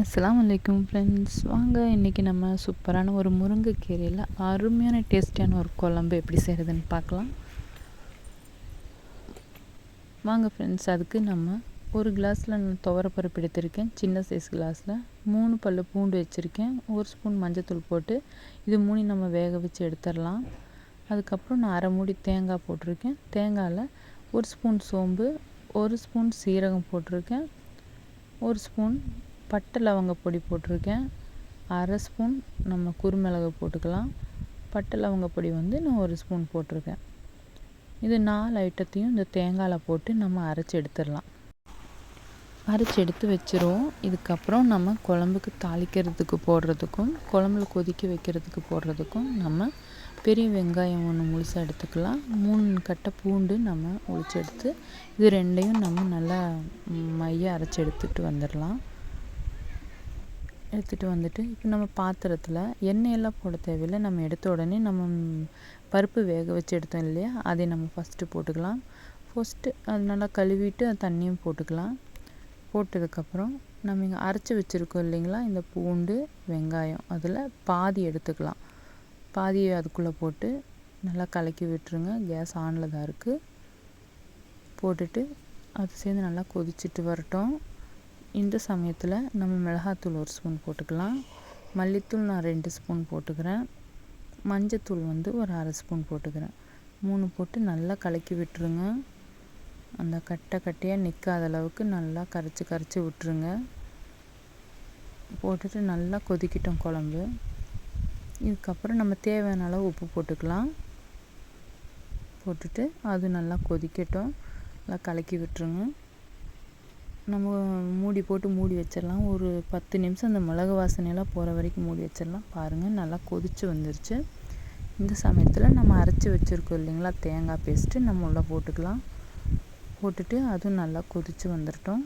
அஸ்லாம் வலைக்கும் ஃப்ரெண்ட்ஸ் வாங்க இன்றைக்கி நம்ம சூப்பரான ஒரு முருங்கைக்கீரையில் அருமையான டேஸ்டியான ஒரு குழம்பு எப்படி செய்கிறதுன்னு பார்க்கலாம். வாங்க ஃப்ரெண்ட்ஸ் அதுக்கு நம்ம ஒரு கிளாஸில் நான் துவரப்பருப்பு எடுத்திருக்கேன். சின்ன சைஸ் கிளாஸில் மூணு பல் பூண்டு வச்சுருக்கேன். ஒரு ஸ்பூன் மஞ்சத்தூள் போட்டு இது மூணு நம்ம வேக வச்சு எடுத்துடலாம். அதுக்கப்புறம் நான் அரை மூடி தேங்காய் போட்டிருக்கேன். தேங்காயில் ஒரு ஸ்பூன் சோம்பு ஒரு ஸ்பூன் சீரகம் போட்டிருக்கேன். ஒரு ஸ்பூன் பட்டை லவங்க பொடி போட்டிருக்கேன். அரை ஸ்பூன் நம்ம குருமிளகு போட்டுக்கலாம். பட்டை லவங்க பொடி வந்து நான் ஒரு ஸ்பூன் போட்டிருக்கேன். இது நாலு ஐட்டத்தையும் இந்த தேங்காயில் போட்டு நம்ம அரைச்சி எடுத்துடலாம். அரைச்சி எடுத்து வச்சிருவோம். இதுக்கப்புறம் நம்ம குழம்புக்கு தாளிக்கிறதுக்கு போடுறதுக்கும் குழம்புல கொதிக்க வைக்கிறதுக்கு போடுறதுக்கும் நம்ம பெரிய வெங்காயம் ஒன்று முழுசாக எடுத்துக்கலாம். மூணு கட்டை பூண்டு நம்ம ஒழிச்சு எடுத்து இது ரெண்டையும் நம்ம நல்லா மைய அரைச்சி எடுத்துகிட்டு வந்துடலாம். எடுத்துகிட்டு வந்துட்டு இப்போ நம்ம பாத்திரத்தில் எண்ணெயெல்லாம் போட தேவையில்லை. நம்ம எடுத்த உடனே நம்ம பருப்பு வேக வச்சு எடுத்தோம் இல்லையா? அதை நம்ம ஃபஸ்ட்டு போட்டுக்கலாம். ஃபஸ்ட்டு அது நல்லா கழுவிட்டு தண்ணியும் போட்டுக்கலாம். போட்டதுக்கப்புறம் நம்ம இங்கே அரைச்சி வச்சுருக்கோம் இல்லைங்களா? இந்த பூண்டு வெங்காயம் அதில் பாதி எடுத்துக்கலாம். பாதியை அதுக்குள்ளே போட்டு நல்லா கலக்கி விட்டுருங்க. கேஸ் ஆனில் தான் இருக்குது போட்டுட்டு அது சேர்ந்து நல்லா கொதிச்சுட்டு வரட்டும். இந்த சமயத்தில் நம்ம மிளகாத்தூள் ஒரு ஸ்பூன் போட்டுக்கலாம். மல்லித்தூள் நான் ரெண்டு ஸ்பூன் போட்டுக்கிறேன். மஞ்சத்தூள் வந்து ஒரு அரை ஸ்பூன் போட்டுக்கிறேன். மூணு போட்டு நல்லா கலக்கி விட்டுருங்க. அந்த கட்டை கட்டையாக நிற்காத அளவுக்கு நல்லா கரைச்சி கரைச்சி விட்டுருங்க. போட்டுட்டு நல்லா கொதிக்கிட்டோம் குழம்பு. இதுக்கப்புறம் நம்ம தேவையான அளவு உப்பு போட்டுக்கலாம். போட்டுட்டு அது நல்லா கொதிக்கட்டும். நல்லா கலக்கி விட்டுருங்க. நம்ம மூடி போட்டு மூடி வச்சிடலாம். ஒரு பத்து நிமிஷம் அந்த மிளகு வாசனையெல்லாம் போகிற வரைக்கும் மூடி வச்சிடலாம். பாருங்கள் நல்லா கொதித்து வந்துருச்சு. இந்த சமயத்தில் நம்ம அரைச்சி வச்சுருக்கோம் இல்லைங்களா தேங்காய் பேஸ்ட்டு நம்ம உள்ளே போட்டுக்கலாம். போட்டுட்டு அதுவும் நல்லா கொதித்து வந்துட்டோம்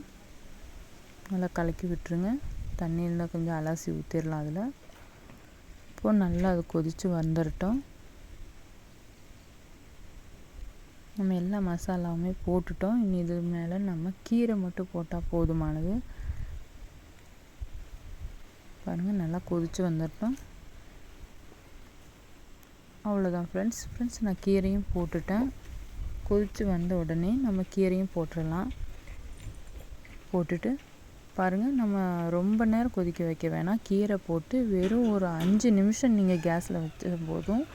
நல்லா கலக்கி விட்டுருங்க. தண்ணியில் கொஞ்சம் அலசி ஊற்றிடலாம் அதில். இப்போது நல்லா அது கொதித்து வந்துடட்டும் நம்ம எல்லா மசாலாவுமே போட்டுட்டோம். இனி இது மேலே நம்ம கீரை மட்டும் போட்டால் போதுமானது பாருங்கள் நல்லா கொதித்து வந்துட்டோம் அவ்வளோதான் ஃப்ரெண்ட்ஸ் ஃப்ரெண்ட்ஸ் நான் கீரையும் போட்டுட்டேன். கொதித்து வந்த உடனே நம்ம கீரையும் போட்டுடலாம். போட்டுட்டு பாருங்கள் நம்ம ரொம்ப நேரம் கொதிக்க வைக்க வேணாம். கீரை போட்டு வெறும் ஒரு அஞ்சு நிமிஷம் நீங்கள் கேஸில் வச்ச போதும்.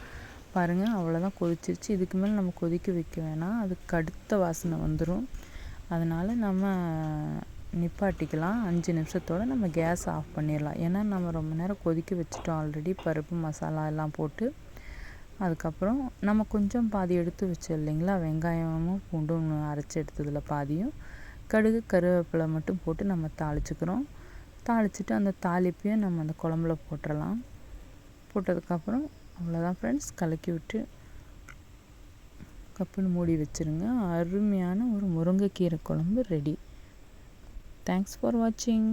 பாருங்கள் அவ்வளோதான் கொதிச்சிருச்சு. இதுக்கு மேலே நம்ம கொதிக்க வைக்க வேணாம். அதுக்கு கடுத்த வாசனை வந்துடும் அதனால் நம்ம நிப்பாட்டிக்கலாம். அஞ்சு நிமிஷத்தோடு நம்ம கேஸ் ஆஃப் பண்ணிடலாம். ஏன்னா நம்ம ரொம்ப நேரம் கொதிக்க வச்சுட்டோம் ஆல்ரெடி. பருப்பு மசாலா எல்லாம் போட்டு. அதுக்கப்புறம் நம்ம கொஞ்சம் பாதி எடுத்து வச்சோம் இல்லைங்களா? வெங்காயமும் பூண்டும் அரைச்சி எடுத்ததில் பாதியும். கடுகு கருவேப்பிலை மட்டும் போட்டு நம்ம தாளிச்சுக்கிறோம். தாளிச்சுட்டு அந்த தாளிப்பையும் நம்ம அந்த குழம்புல போட்டுடலாம் போட்டதுக்கப்புறம் அவ்வளோதான் ஃப்ரெண்ட்ஸ் கலக்கி விட்டு கப்புன்னு மூடி வச்சுருங்க. அருமையான ஒரு முருங்கைக்கீரை குழம்பு ரெடி தேங்க்ஸ் ஃபார் வாட்சிங்